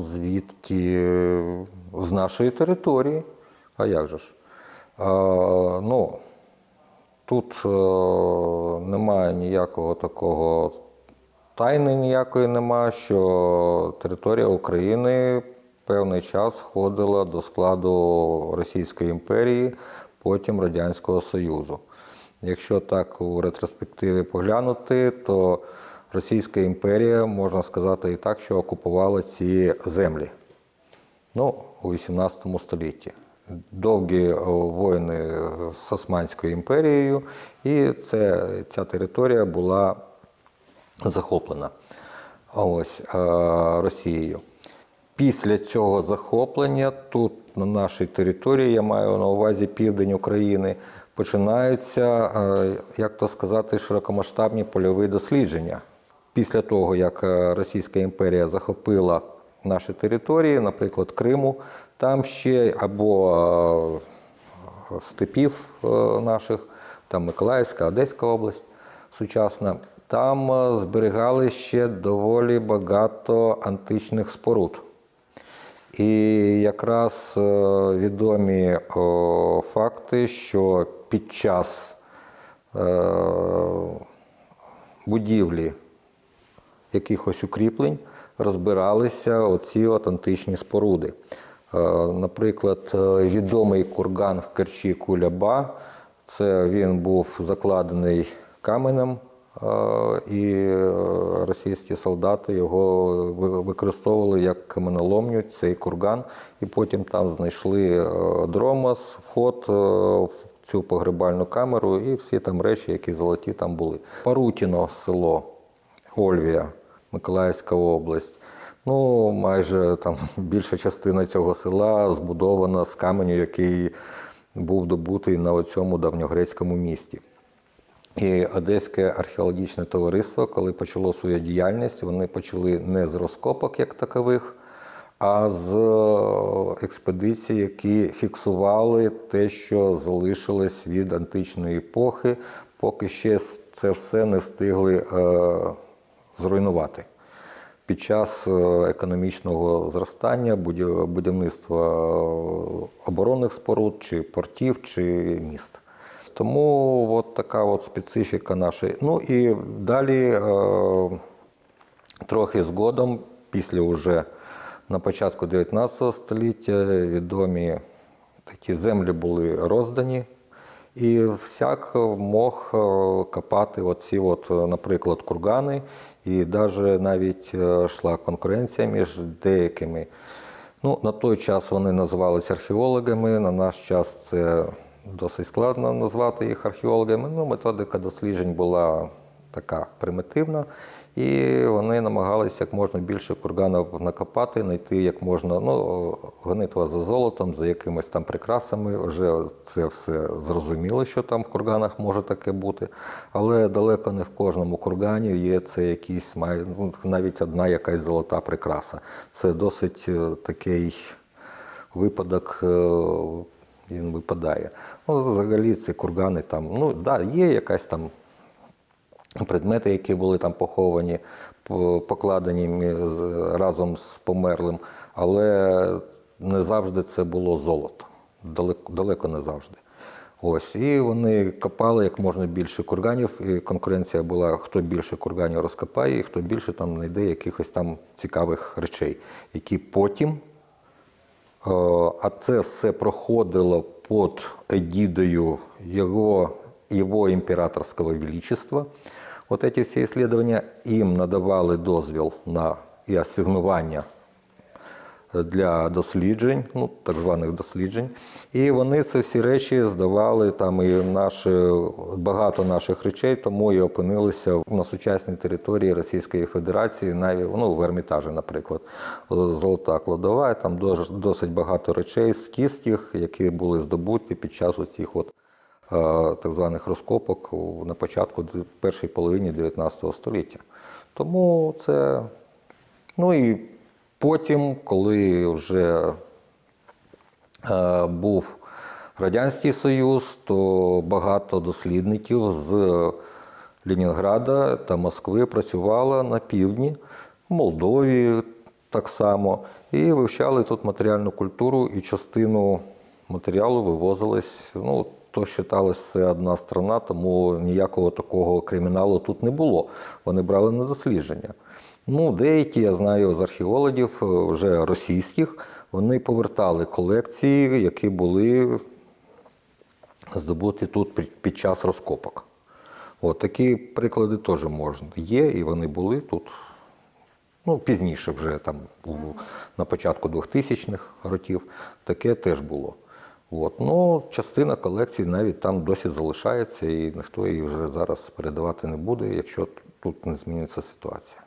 Звідки з нашої території. А як же ж? А, ну, тут е, немає ніякого такого тайни ніякої немає, що територія України певний час входила до складу Російської імперії, потім Радянського Союзу. Якщо так у ретроспективі поглянути, то Російська імперія, можна сказати і так, що окупувала ці землі ну, у 18 столітті. Довгі воїни з Османською імперією, і це, ця територія була захоплена ось, е, Росією. Після цього захоплення тут, на нашій території, я маю на увазі південь України, починаються, е, як то сказати, широкомасштабні польові дослідження. Після того, як е, Російська імперія захопила наші території, наприклад, Криму, там ще або е, степів е, наших, там Миколаївська, Одеська область сучасна, там зберігали ще доволі багато античних споруд. І якраз відомі факти, що під час будівлі якихось укріплень розбиралися оці от античні споруди. Е, Наприклад, е, відомий курган в Керчі Куляба, це він був закладений каменем, е, і російські солдати його використовували як каменоломню, цей курган, і потім там знайшли дромос, вход в цю погребальну камеру і всі там речі, які золоті там були. Парутіно село. Ольвія, Миколаївська область. Ну, майже там більша частина цього села збудована з каменю, який був добутий на цьому давньогрецькому місті. І Одеське археологічне товариство, коли почало свою діяльність, вони почали не з розкопок як такових, а з е, експедицій, які фіксували те, що залишилось від античної епохи, поки ще це все не встигли е, зруйнувати. Під час е, економічного зростання, будівництва е, оборонних споруд, чи портів, чи міст. Тому от така от специфіка нашої. Ну і далі, е, трохи згодом, після уже на початку 19 століття, відомі такі землі були роздані. І всяк мог е, копати оці, от, е, наприклад, кургани, і навіть навіть е, йшла конкуренція між деякими. Ну, на той час вони називалися археологами, на наш час це досить складно назвати їх археологами. Ну, методика досліджень була така примітивна, і вони намагалися як можна більше курганів накопати, знайти як можна ну, гонитва за золотом, за якимись там прикрасами. Вже це все зрозуміло, що там в курганах може таке бути. Але далеко не в кожному кургані є це має, ну, навіть одна якась золота прикраса. Це досить е, такий випадок. е, Він випадає. Ну, взагалі ці кургани там, ну да, є якась там предмети, які були там поховані, покладені разом з померлим, але не завжди це було золото. Далеко, далеко не завжди. Ось, і вони копали як можна більше курганів, і конкуренція була, хто більше курганів розкопає, і хто більше там знайде якихось там цікавих речей, які потім Е, а це все проходило під егідою його, його імператорського величества. От ці всі исследования їм надавали дозвіл на і асигнування для досліджень, ну так званих досліджень. І вони це всі речі здавали там і наші, багато наших речей, тому і опинилися на сучасній території Російської Федерації, навіть ну, в Ермітажі, наприклад, золота кладова, там досить багато речей скіфських, які були здобуті під час цих от. Е, Так званих розкопок на початку першої половині 19 століття. Тому це Ну і потім, коли вже е, був Радянський Союз, то багато дослідників з Ленінграда та Москви працювало на півдні, в Молдові, так само. І вивчали тут матеріальну культуру, і частину матеріалу вивозились. Ну, то вважалось, це одна страна, тому ніякого такого криміналу тут не було. Вони брали на дослідження. Ну, деякі, я знаю, з археологів е, вже російських, вони повертали колекції, які були здобуті тут під- час розкопок. От такі приклади теж можна. Є, і вони були тут. Ну, пізніше вже там на початку 2000-х років таке теж було. От. Ну, частина колекції навіть там досі залишається, і ніхто її вже зараз передавати не буде, якщо тут не зміниться ситуація.